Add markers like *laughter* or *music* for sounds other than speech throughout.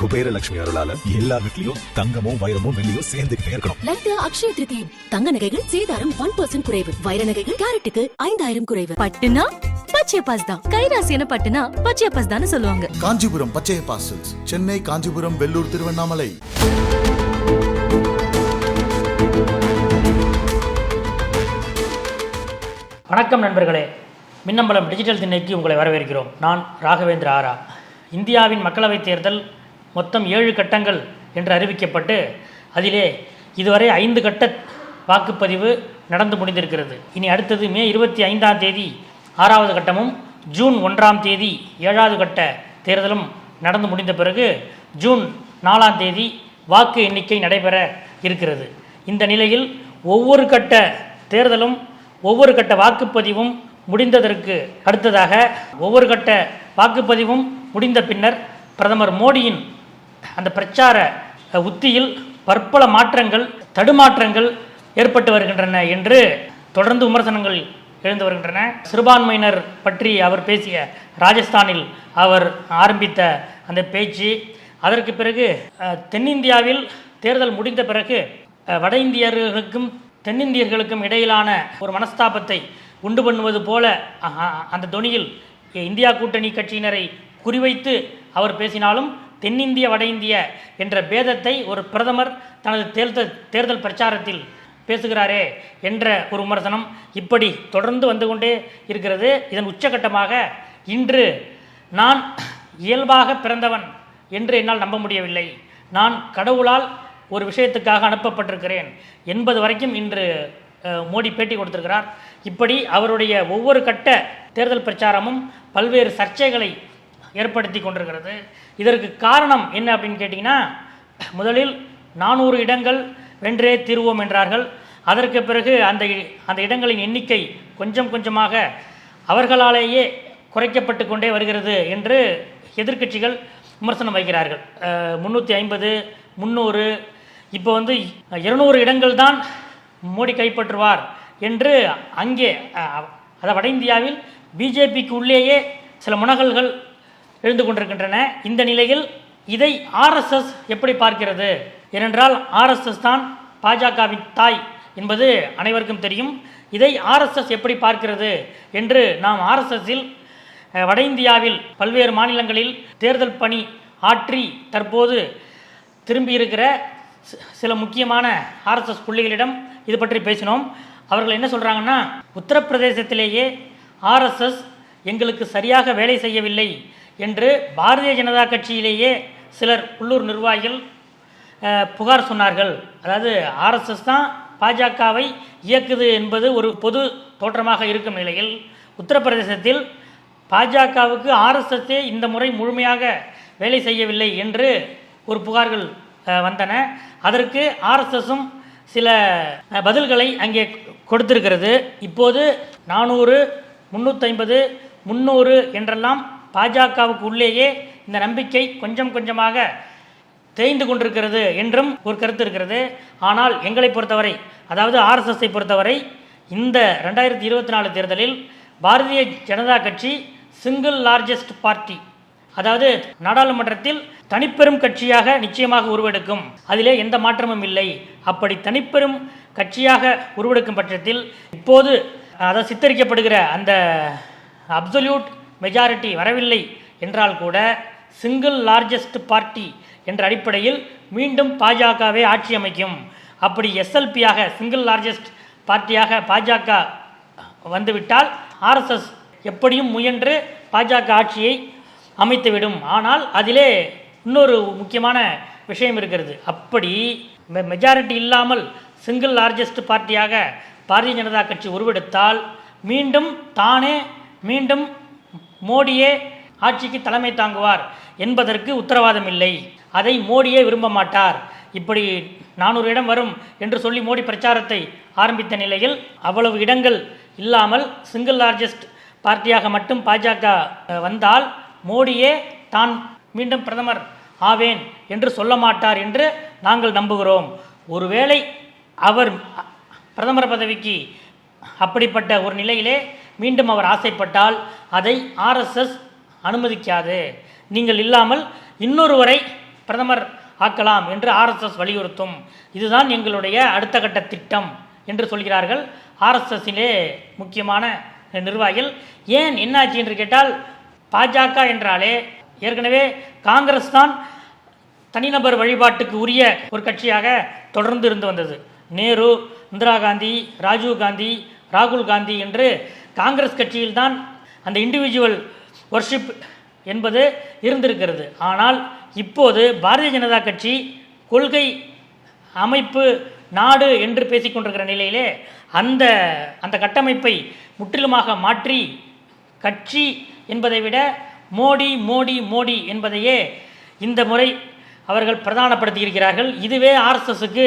குபேர லட்சுமி அருளால எல்லா வீட்லயும் தங்கமும் வைரமும் வெள்ளியும் சேர்ந்துகிட்டே இருக்கணும். லலிதா அக்ஷய திருதி. தங்க நகைகள் சேதாரம் ஒன் பர்சன்ட் குறைவு. வைர நகைகள் கேரட்டுக்கு ஐந்தாயிரம் குறைவு. பட்டுனா பச்சை பாஸ் தான். கைராசியான பட்டுனா பச்சை பாஸ் தான் சொல்லுவாங்க. காஞ்சிபுரம் பச்சைய பாசல்ஸ் சென்னை காஞ்சிபுரம் வெள்ளூர் திருவண்ணாமலை. வணக்கம் நண்பர்களே. மின்னம்பலம் டிஜிட்டல் திண்ணைக்கு உங்களை வரவேற்கிறோம். நான் ராகவேந்திர ஆரா. இந்தியாவின் மக்களவைத் தேர்தல் மொத்தம் ஏழு கட்டங்கள் என்று அறிவிக்கப்பட்டு அதிலே இதுவரை ஐந்து கட்ட வாக்குப்பதிவு நடந்து முடிந்திருக்கிறது. இனி அடுத்தது மே இருபத்தி ஐந்தாம் தேதி ஆறாவது கட்டமும் ஜூன் ஒன்றாம் தேதி ஏழாவது கட்ட தேர்தலும் நடந்து முடிந்த பிறகு ஜூன் நாலாம் தேதி வாக்கு எண்ணிக்கை நடைபெற இருக்கிறது. இந்த நிலையில் ஒவ்வொரு கட்ட தேர்தலும் ஒவ்வொரு கட்ட வாக்குப்பதிவும் முடிந்ததற்கு அடுத்ததாக ஒவ்வொரு கட்ட வாக்குப்பதிவும் முடிந்த பின்னர் பிரதமர் மோடியின் அந்த பிரச்சார உத்தியில் பற்பல மாற்றங்கள் தடுமாற்றங்கள் ஏற்பட்டு வருகின்றன என்று தொடர்ந்து விமர்சனங்கள் எழுந்து வருகின்றன. சிறுபான்மையினர் பற்றி அவர் பேசிய ராஜஸ்தானில் அவர் ஆரம்பித்த அந்த பேச்சு அதற்கு பிறகு தென்னிந்தியாவில் தேர்தல் முடிந்த பிறகு வட இந்தியர்களுக்கும் தென்னிந்தியர்களுக்கும் இடையிலான ஒரு மனஸ்தாபத்தை உண்டு பண்ணுவது போல அந்த தொனியில் இந்தியா கூட்டணி கட்சியினரை குறிவைத்து அவர் பேசினாலும் தென்னிந்திய வட இந்திய என்ற பேதத்தை ஒரு பிரதமர் தனது தேர்தல் தேர்தல் பிரச்சாரத்தில் பேசுகிறாரே என்ற ஒரு விமர்சனம் இப்படி தொடர்ந்து வந்து கொண்டே இருக்கிறது. இதன் உச்சகட்டமாக இன்று நான் இயல்பாக பிறந்தவன் என்று என்னால் நம்ப முடியவில்லை. நான் கடவுளால் ஒரு விஷயத்துக்காக அனுப்பப்பட்டிருக்கிறேன் என்பது வரைக்கும் இன்று மோடி பேட்டி கொடுத்திருக்கிறார். இப்படி அவருடைய ஒவ்வொரு கட்ட தேர்தல் பிரச்சாரமும் பல்வேறு சர்ச்சைகளை ஏற்படுத்தி கொண்டிருக்கிறது. இதற்கு காரணம் என்ன அப்படின்னு கேட்டிங்கன்னா முதலில் நானூறு இடங்கள் வென்றே தீர்வோம் என்றார்கள். அதற்கு பிறகு அந்த இ- அந்த இடங்களின் எண்ணிக்கை கொஞ்சம் கொஞ்சமாக அவர்களாலேயே குறைக்கப்பட்டு கொண்டே வருகிறது என்று எதிர்க்கட்சிகள் விமர்சனம் வைக்கிறார்கள். முந்நூற்றி ஐம்பது முந்நூறு இப்போ வந்து இருநூறு இடங்கள் தான் மோடி கைப்பற்றுவார் என்று அங்கே அதை வட இந்தியாவில் பிஜேபிக்கு உள்ளேயே சில முனகல்கள் எழுந்து கொண்டிருக்கின்றன. இந்த நிலையில் இதை ஆர்எஸ்எஸ் எப்படி பார்க்கிறது? ஏனென்றால் ஆர்எஸ்எஸ் தான் பாஜகவின் தாய் என்பது அனைவருக்கும் தெரியும். இதை ஆர்எஸ்எஸ் எப்படி பார்க்கிறது என்று நாம் ஆர்எஸ்எஸ்ஸில் வட இந்தியாவில் பல்வேறு மாநிலங்களில் தேர்தல் பணி ஆற்றி தற்போது திரும்பியிருக்கிற சில முக்கியமான ஆர்எஸ்எஸ் புள்ளிகளிடம் இது பற்றி பேசினோம். அவர்கள் என்ன சொல்கிறாங்கன்னா உத்தரப்பிரதேசத்திலேயே ஆர்எஸ்எஸ் எங்களுக்கு சரியாக வேலை செய்யவில்லை. என்று பாரதிய ஜனதா கட்சியிலேயே சிலர் உள்ளூர் நிர்வாகிகள் புகார் சொன்னார்கள். அதாவது ஆர்எஸ்எஸ் தான் பாஜகவை இயக்குது என்பது ஒரு பொது தோற்றமாக இருக்கும் நிலையில் உத்தரப்பிரதேசத்தில் பாஜகவுக்கு ஆர்எஸ்எஸ்ஸே இந்த முறை முழுமையாக வேலை செய்யவில்லை என்று ஒரு புகார்கள் வந்தன. அதற்கு ஆர்எஸ்எஸும் சில பதில்களை அங்கே கொடுத்திருக்கிறது. இப்போது நானூறு முந்நூற்றைம்பது முந்நூறு என்றெல்லாம் பாஜகவுக்கு உள்ளேயே இந்த நம்பிக்கை கொஞ்சம் கொஞ்சமாக தேய்ந்து கொண்டிருக்கிறது என்றும் ஒரு கருத்து இருக்கிறது. ஆனால் எங்களை பொறுத்தவரை அதாவது ஆர்எஸ்எஸ்ஸை பொறுத்தவரை இந்த ரெண்டாயிரத்தி இருபத்தி நாலு தேர்தலில் பாரதிய ஜனதா கட்சி சிங்கிள் லார்ஜஸ்ட் பார்ட்டி அதாவது நாடாளுமன்றத்தில் தனிப்பெரும் கட்சியாக நிச்சயமாக உருவெடுக்கும். அதிலே எந்த மாற்றமும் இல்லை. அப்படி தனிப்பெரும் கட்சியாக உருவெடுக்கும் பட்சத்தில் இப்போது அதாவது சித்தரிக்கப்படுகிற அந்த அப்சல்யூட் மெஜாரிட்டி வரவில்லை என்றால் கூட சிங்கிள் லார்ஜஸ்ட் பார்ட்டி என்ற அடிப்படையில் மீண்டும் பாஜகவே ஆட்சி அமைக்கும். அப்படி எஸ்எல்பியாக சிங்கிள் லார்ஜஸ்ட் பார்ட்டியாக பாஜக வந்துவிட்டால் ஆர்எஸ்எஸ் எப்படியும் முயன்று பாஜக ஆட்சியை அமைத்துவிடும். ஆனால் அதிலே இன்னொரு முக்கியமான விஷயம் இருக்கிறது. அப்படி மெஜாரிட்டி இல்லாமல் சிங்கிள் லார்ஜஸ்ட் பார்ட்டியாக பாரதிய ஜனதா கட்சி உருவெடுத்தால் மீண்டும் தானே மீண்டும் மோடியே ஆட்சிக்கு தலைமை தாங்குவார் என்பதற்கு உத்தரவாதம் இல்லை அதை மோடியே விரும்ப மாட்டார். இப்படி நானூறு இடம் வரும் என்று சொல்லி மோடி பிரச்சாரத்தை ஆரம்பித்த நிலையில் அவ்வளவு இடங்கள் இல்லாமல் சிங்கிள் லார்ஜஸ்ட் பார்ட்டியாக மட்டும் பாஜக வந்தால் மோடியே தான் மீண்டும் பிரதமர் ஆவேன் என்று சொல்ல மாட்டார் என்று நாங்கள் நம்புகிறோம். ஒருவேளை அவர் பிரதமர் பதவிக்கு அப்படிப்பட்ட ஒரு நிலையிலே மீண்டும் அவர் ஆசைப்பட்டால் அதை ஆர்எஸ்எஸ் அனுமதிக்காது. நீங்கள் இல்லாமல் இன்னொருவரை பிரதமர் ஆக்கலாம் என்று ஆர்எஸ்எஸ் வலியுறுத்தும். இதுதான் எங்களுடைய அடுத்த கட்ட திட்டம் என்று சொல்கிறார்கள் ஆர்எஸ்எஸ்ஸிலே முக்கியமான நிர்வாகிகள். ஏன் என்னாச்சு என்று கேட்டால் பாஜக என்றாலே ஏற்கனவே காங்கிரஸ் தான் தனிநபர் வழிபாட்டுக்கு உரிய ஒரு கட்சியாக தொடர்ந்து இருந்து வந்தது. நேரு இந்திரா காந்தி ராஜீவ் காந்தி ராகுல் காந்தி என்று காங்கிரஸ் கட்சியில்தான் அந்த இண்டிவிஜுவல் ஒர்ஷிப் என்பது இருந்திருக்கிறது. ஆனால் இப்போது பாரதிய ஜனதா கட்சி கொள்கை அமைப்பு நாடு என்று பேசிக்கொண்டிருக்கிற நிலையிலே அந்த அந்த கட்டமைப்பை முற்றிலுமாக மாற்றி கட்சி என்பதை விட மோடி மோடி மோடி என்பதையே இந்த முறை அவர்கள் பிரதானப்படுத்தி இருக்கிறார்கள் இதுவே ஆர்எஸ்எஸ்க்கு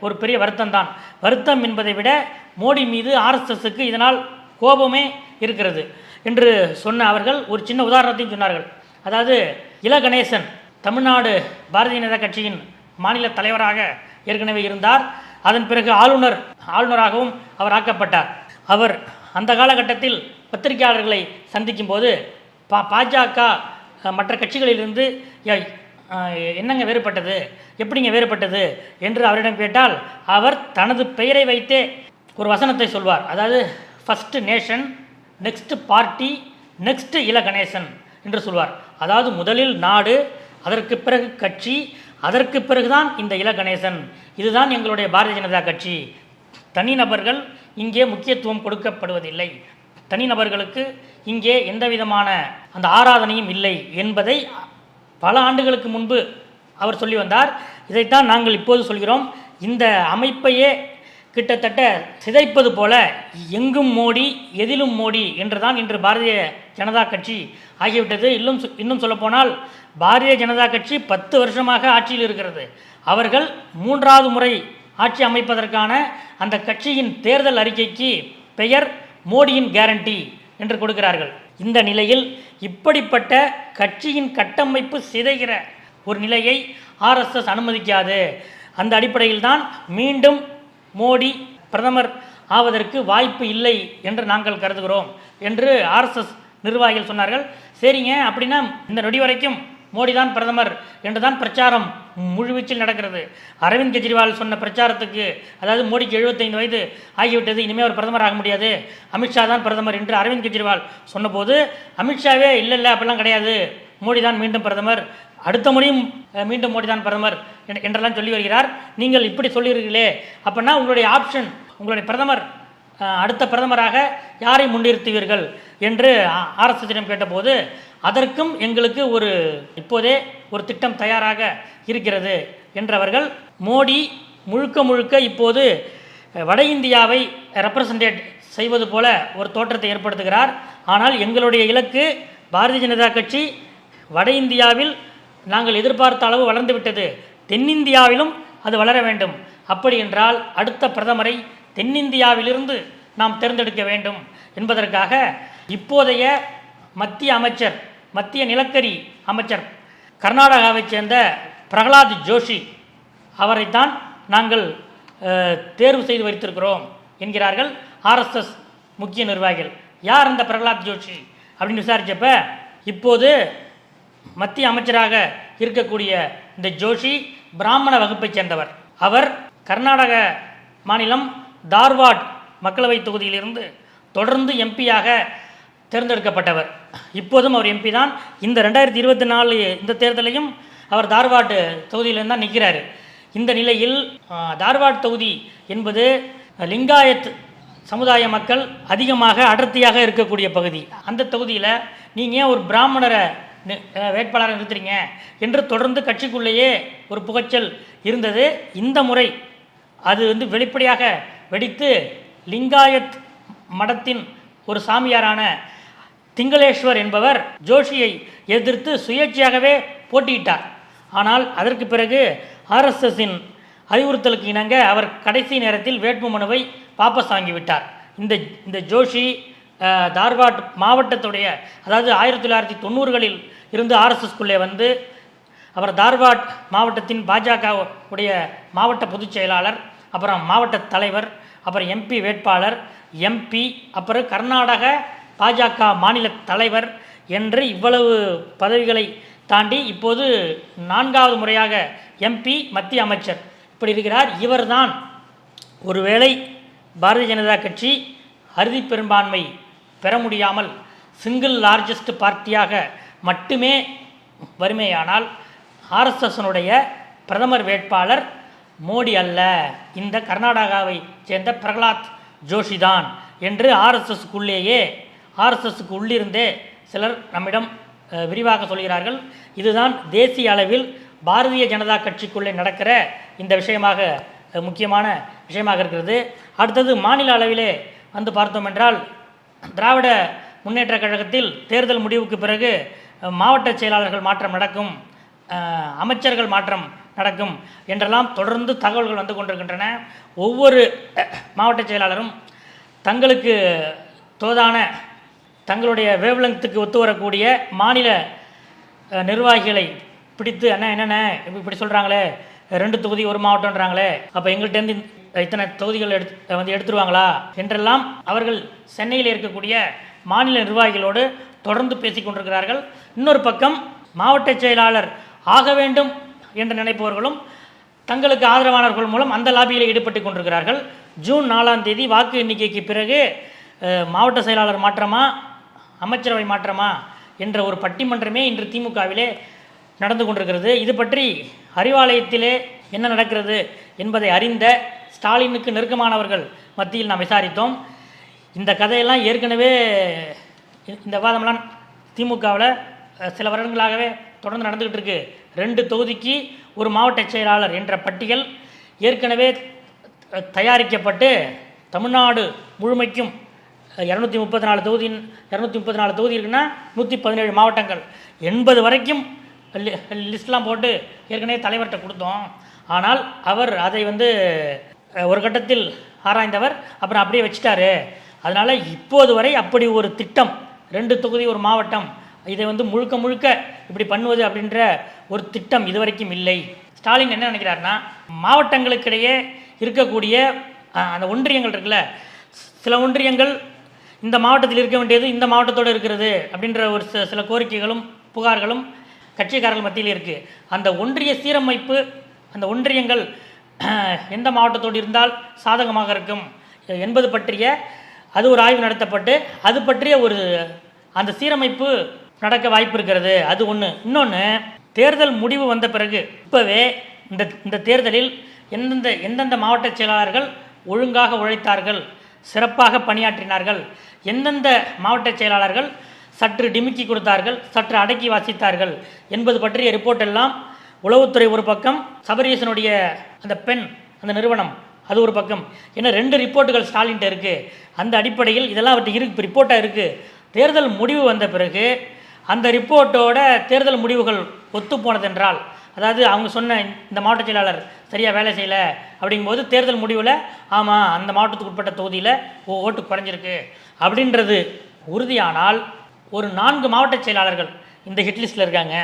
ஒரு பெரிய வருத்தம் தான் வருத்தம் என்பதை விட மோடி மீது ஆர்எஸ்எஸ்க்கு இதனால் கோபமே இருக்கிறது என்று சொன்ன அவர்கள் ஒரு சின்ன உதாரணத்தையும் சொன்னார்கள். அதாவது இல கணேசன் தமிழ்நாடு பாரதிய ஜனதா கட்சியின் மாநில தலைவராக ஏற்கனவே இருந்தார். அதன் பிறகு ஆளுநர் ஆளுநராகவும் அவர் ஆக்கப்பட்டார். அவர் அந்த காலகட்டத்தில் பத்திரிகையாளர்களை சந்திக்கும் போது பா பாஜக மற்ற கட்சிகளிலிருந்து என்னங்க வேறுபட்டது? எப்படிங்க வேறுபட்டது? என்று அவரிடம் கேட்டால் அவர் தனது பெயரை வைத்தே ஒரு வசனத்தை சொல்வார். அதாவது first nation next party next La Ganesan என்று சொல்வார். அதாவது முதலில் நாடு அதற்கு பிறகு கட்சி அதற்கு பிறகுதான் இந்த இல கணேசன். இதுதான் எங்களுடைய பாரதிய ஜனதா கட்சி. தனிநபர்கள் இங்கே முக்கியத்துவம் கொடுக்கப்படுவதில்லை. தனிநபர்களுக்கு இங்கே எந்த விதமான அந்த ஆராதனையும் இல்லை என்பதை பல ஆண்டுகளுக்கு முன்பு அவர் சொல்லி வந்தார். இதைத்தான் நாங்கள் இப்போது சொல்கிறோம். இந்த அமைப்பையே கிட்டத்தட்ட சிதைப்பது போல எங்கும் மோடி எதிலும் மோடி என்றுதான் இன்று பாரதிய ஜனதா கட்சி ஆகிவிட்டது. இன்னும் சொ- இன்னும் சொல்லப்போனால் பாரதிய ஜனதா கட்சி பத்து வருஷமாக ஆட்சியில் இருக்கிறது. அவர்கள் மூன்றாவது முறை ஆட்சி அமைப்பதற்கான அந்த கட்சியின் தேர்தல் அறிக்கைக்கு பெயர் மோடியின் கேரண்டி என்று கொடுக்கிறார்கள். இந்த நிலையில் இப்படிப்பட்ட கட்சியின் கட்டமைப்பு சிதைகிற ஒரு நிலையை ஆர்எஸ்எஸ் அனுமதிக்காது. அந்த அடிப்படையில் தான் மீண்டும் மோடி பிரதமர் ஆவதற்கு வாய்ப்பு இல்லை என்று நாங்கள் கருதுகிறோம் என்று ஆர்எஸ்எஸ் நிர்வாகிகள் சொன்னார்கள். சரிங்க அப்படின்னா இந்த நொடி வரைக்கும் மோடி தான் பிரதமர் என்று தான் பிரச்சாரம் முழுவீச்சில் நடக்கிறது. அரவிந்த் கெஜ்ரிவால் சொன்ன பிரச்சாரத்துக்கு அதாவது மோடிக்கு 75 வயது ஆகிவிட்டது இனிமேல் அவர் பிரதமர் ஆக முடியாது. அமித்ஷா தான் பிரதமர் என்று அரவிந்த் கெஜ்ரிவால் சொன்னபோது அமித்ஷாவே இல்லை இல்லை அப்படிலாம் கிடையாது. மோடி தான் மீண்டும் பிரதமர். அடுத்த முறையும் மீண்டும் மோடி தான் பிரதமர் என்- என்றெல்லாம் சொல்லி வருகிறார். நீங்கள் இப்படி சொல்லியிருக்கீங்களே அப்படின்னா உங்களுடைய ஆப்ஷன் உங்களுடைய பிரதமர் அடுத்த பிரதமராக யாரை முன்னிறுத்துவீர்கள் என்று ஆர்எஸ்எஸிடம் கேட்டபோது அதற்கும் எங்களுக்கு ஒரு இப்போதே ஒரு திட்டம் தயாராக இருக்கிறது என்றவர்கள் மோடி முழுக்க முழுக்க இப்போது வட இந்தியாவை ரெப்ரசன்டேட் செய்வது போல ஒரு தோற்றத்தை ஏற்படுத்துகிறார். ஆனால் எங்களுடைய இலக்கு பாரதிய ஜனதா கட்சி வட இந்தியாவில் நாங்கள் எதிர்பார்த்த அளவு வளர்ந்து விட்டது. தென்னிந்தியாவிலும் அது வளர வேண்டும். அப்படி என்றால் அடுத்த பிரதமரை தென்னிந்தியாவிலிருந்து நாம் தேர்ந்தெடுக்க வேண்டும். என்பதற்காக இப்போதைய மத்திய அமைச்சர் மத்திய நிலக்கரி அமைச்சர் கர்நாடகாவைச் சேர்ந்த பிரகலாத் ஜோஷி அவரைத்தான் நாங்கள் தேர்வு செய்து வைத்திருக்கிறோம் என்கிறார்கள் ஆர்எஸ்எஸ் முக்கிய நிர்வாகிகள். யார் அந்த பிரகலாத் ஜோஷி அப்படின்னு விசாரித்தப்ப இப்போது மத்திய அமைச்சராக இருக்கக்கூடிய இந்த ஜோஷி பிராமண வகுப்பைச் சேர்ந்தவர். அவர் கர்நாடக மாநிலம் தார்வாட் மக்களவைத் தொகுதியிலிருந்து தொடர்ந்து எம்பியாக தேர்ந்தெடுக்கப்பட்டவர். இப்போதும் அவர் எம்பி தான். இந்த ரெண்டாயிரத்தி இருபத்தி நாலு இந்த தேர்தலையும் அவர் தார்வாட் தொகுதியிலிருந்து தான் நிற்கிறாரு. இந்த நிலையில் தார்வாட் தொகுதி என்பது லிங்காயத் சமுதாய மக்கள் அதிகமாக அடர்த்தியாக இருக்கக்கூடிய பகுதி. அந்த தொகுதியில் நீங்கள் ஏன் ஒரு பிராமணரை வேட்பாளரை நிறுத்துறீங்க என்று தொடர்ந்து கட்சிக்குள்ளேயே ஒரு புகைச்சல் இருந்தது. இந்த முறை அது வந்து வெளிப்படையாக வெடித்து லிங்காயத் மடத்தின் ஒரு சாமியாரான திங்களேஸ்வர் என்பவர் ஜோஷியை எதிர்த்து சுயேட்சையாகவே போட்டியிட்டார். ஆனால் அதற்கு பிறகு ஆர்எஸ்எஸின் அறிவுறுத்தலுக்கு இணங்க அவர் கடைசி நேரத்தில் வேட்புமனுவை வாபஸ் வாங்கிவிட்டார். இந்த இந்த ஜோஷி தார்வாட் மாவட்டத்துடைய அதாவது ஆயிரத்தி தொள்ளாயிரத்தி தொண்ணூறுகளில் இருந்து ஆர்எஸ்எஸ்குள்ளே வந்து அவர் தார்வாட் மாவட்டத்தின் பாஜக உடைய மாவட்ட பொதுச் செயலாளர் அப்புறம் மாவட்ட தலைவர் அப்புறம் எம்பி வேட்பாளர் எம்பி அப்புறம் கர்நாடக பாஜக மாநில தலைவர் என்று இவ்வளவு பதவிகளை தாண்டி இப்போது நான்காவது முறையாக எம்பி மத்திய அமைச்சர். இப்படி இருக்கிறார். இவர்தான் ஒருவேளை பாரதிய ஜனதா கட்சி அறுதி பெரும்பான்மை பெற முடியாமல் சிங்கிள் லார்ஜஸ்ட் பார்ட்டியாக மட்டுமே வறுமையானால் ஆர்எஸ்எஸ்னுடைய பிரதமர் வேட்பாளர் மோடி அல்ல. இந்த கர்நாடகாவை சேர்ந்த பிரகலாத் ஜோஷி தான் என்று ஆர்எஸ்எஸ்க்குள்ளேயே ஆர்எஸ்எஸ்க்கு உள்ளிருந்தே சிலர் நம்மிடம் விரிவாக சொல்கிறார்கள். இதுதான் தேசிய அளவில் பாரதிய ஜனதா கட்சிக்குள்ளே நடக்கிற இந்த விஷயமாக முக்கியமான விஷயமாக இருக்கிறது. அடுத்தது மாநில அளவிலே வந்து பார்த்தோம் என்றால் திராவிட முன்னேற்ற கழகத்தில் தேர்தல் முடிவுக்கு பிறகு மாவட்ட செயலாளர்கள் மாற்றம் நடக்கும் அமைச்சர்கள் மாற்றம் நடக்கும் என்றெல்லாம் தொடர்ந்து தகவல்கள் வந்து கொண்டிருக்கின்றன. ஒவ்வொரு மாவட்ட செயலாளரும் தங்களுக்கு தோதான தங்களுடைய வேவ்லெங்த்துக்கு ஒத்து வரக்கூடிய மாநில நிர்வாகிகளை பிடித்து அண்ணா என்னென்ன இப்படி இப்படி சொல்கிறாங்களே ரெண்டு தொகுதி ஒரு மாவட்டம்ன்றாங்களே அப்போ எங்கள்கிட்டேருந்து இத்தனை தொகுதிகள் எடுத்து வந்து எடுத்துருவாங்களா? என்றெல்லாம் அவர்கள் சென்னையில் இருக்கக்கூடிய மாநில நிர்வாகிகளோடு தொடர்ந்து பேசிக் கொண்டிருக்கிறார்கள். இன்னொரு பக்கம் மாவட்ட செயலாளர் ஆக வேண்டும் என்று நினைப்பவர்களும் தங்களுக்கு ஆதரவானவர்கள் மூலம் அந்த லாபியில் ஈடுபட்டு கொண்டிருக்கிறார்கள். ஜூன் நாலாம் தேதி வாக்கு எண்ணிக்கைக்கு பிறகு மாவட்ட செயலாளர் மாற்றமா அமைச்சரவை மாற்றமா என்ற ஒரு பட்டிமன்றமே இன்று திமுகவிலே நடந்து கொண்டிருக்கிறது. இது பற்றி அறிவாலயத்திலே என்ன நடக்கிறது என்பதை அறிந்த ஸ்டாலினுக்கு நெருக்கமானவர்கள் மத்தியில் நாம் விசாரித்தோம். இந்த கதையெல்லாம் ஏற்கனவே இந்த விவாதம்லாம் திமுகவில் சில வருடங்களாகவே தொடர்ந்து நடந்துக்கிட்டு இருக்கு. ரெண்டு தொகுதிக்கு ஒரு மாவட்ட செயலாளர் என்ற பட்டியல் ஏற்கனவே தயாரிக்கப்பட்டு தமிழ்நாடு முழுமைக்கும் இரநூத்தி முப்பத்தி நாலு தொகுதி இரநூத்தி முப்பத்தி நாலு தொகுதி இருக்குன்னா நூற்றி பதினேழு மாவட்டங்கள். எண்பது வரைக்கும் லி- லிஸ்ட்லாம் போட்டு ஏற்கனவே தலைவர்கிட்ட கொடுத்தோம். ஆனால் அவர் அதை வந்து ஒரு கட்டத்தில் ஆராய்ந்தவர் அப்புறம் அப்படியே வச்சுட்டாரு. அதனால் இப்போது வரை அப்படி ஒரு திட்டம் ரெண்டு தொகுதி ஒரு மாவட்டம் இதை வந்து முழுக்க முழுக்க இப்படி பண்ணுவது அப்படின்ற ஒரு திட்டம் இதுவரைக்கும் இல்லை. ஸ்டாலின் என்ன நினைக்கிறாருன்னா மாவட்டங்களுக்கிடையே இருக்கக்கூடிய அந்த ஒன்றியங்கள் இருக்குல்ல சில ஒன்றியங்கள் இந்த மாவட்டத்தில் இருக்க வேண்டியது இந்த மாவட்டத்தோடு இருக்கிறது அப்படின்ற ஒரு சில சில கோரிக்கைகளும் புகார்களும் கட்சிக்காரர்கள் மத்தியில் இருக்குது அந்த ஒன்றிய சீரமைப்பு அந்த ஒன்றியங்கள் *clears throat* எந்த மாவட்டத்தோடு இருந்தால் சாதகமாக இருக்கும். என்பது பற்றிய அது ஒரு ஆய்வு நடத்தப்பட்டு அது பற்றிய ஒரு அந்த சீரமைப்பு நடக்க வாய்ப்பு இருக்கிறது அது ஒன்று இன்னொன்று தேர்தல் முடிவு வந்த பிறகு இப்போவே இந்த இந்த தேர்தலில் எந்தெந்த எந்தெந்த மாவட்ட செயலாளர்கள் ஒழுங்காக உழைத்தார்கள் சிறப்பாக பணியாற்றினார்கள் எந்தெந்த மாவட்ட செயலாளர்கள் சற்று டிமிக்கி கொடுத்தார்கள் சற்று அடக்கி வாசித்தார்கள் என்பது பற்றிய ரிப்போர்ட் எல்லாம் உளவுத்துறை ஒரு பக்கம் சபரீசனுடைய அந்த பெண் அந்த நிறுவனம் அது ஒரு பக்கம். ஏன்னா ரெண்டு ரிப்போர்ட்டுகள் ஸ்டாலின்ட்ட இருக்குது அந்த அடிப்படையில் இதெல்லாம் அவர்கிட்ட இருக்கு ரிப்போர்ட்டாக இருக்குது தேர்தல் முடிவு வந்த பிறகு அந்த ரிப்போர்ட்டோட தேர்தல் முடிவுகள் ஒத்து போனதென்றால் அதாவது அவங்க சொன்ன இந்த மாவட்ட செயலாளர் சரியாக வேலை செய்யலை அப்படிங்கும்போது தேர்தல் முடிவில் ஆமாம் அந்த மாவட்டத்துக்கு உட்பட்ட தொகுதியில் ஓ ஓட்டு குறைஞ்சிருக்கு. அப்படின்றது உறுதியானால் ஒரு நான்கு மாவட்ட செயலாளர்கள் இந்த ஹிட்லிஸ்ட்டில் இருக்காங்க.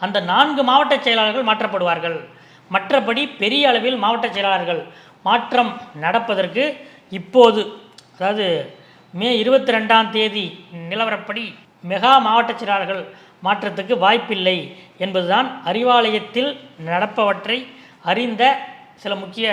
அந்த நான்கு மாவட்ட செயலாளர்கள் மாற்றப்படுவார்கள். மற்றபடி பெரிய அளவில் மாவட்ட செயலாளர்கள் மாற்றம் நடப்பதற்கு இப்போது அதாவது மே இருபத்தி ரெண்டாம் தேதி நிலவரப்படி மெகா மாவட்ட செயலாளர்கள் மாற்றத்துக்கு வாய்ப்பில்லை என்பதுதான் அறிவாலயத்தில் நடப்பவற்றை அறிந்த சில முக்கிய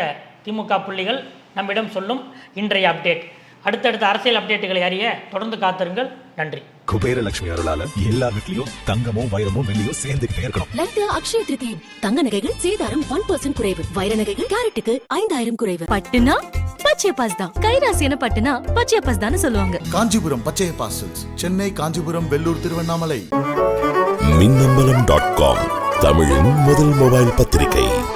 திமுக புள்ளிகள் நம்மிடம் சொல்லும் இன்றைய அப்டேட் அடுத்தடுத்த அரசியல் அப்டேட்டுகளை அறிய தொடர்ந்து காத்திருங்கள். நன்றி. குபேர லட்சுமி அருளால எல்லா வீட்லயும் தங்கமும் வைரமும் வெள்ளியும் சேர்ந்துகிட்டே இருக்கணும். லட்டு அக்ஷய திருதி தங்க நகைகள் சேதாரம் ஒன் பர்சன்ட் குறைவு. வைர நகைகள் கேரட்டுக்கு ஐந்தாயிரம் குறைவு. பட்டுனா பச்சையப்பாஸ் தான். கைராசியான பட்டுனா பச்சையப்பாஸ் தானே சொல்லுவாங்க. Kanchipuram Pachaiyappa silks. Chennai Kanchipuram Vellore Tiruvannamalai. Minnambalam dot com தமிழின் முதல் மொபைல் பத்திரிகை.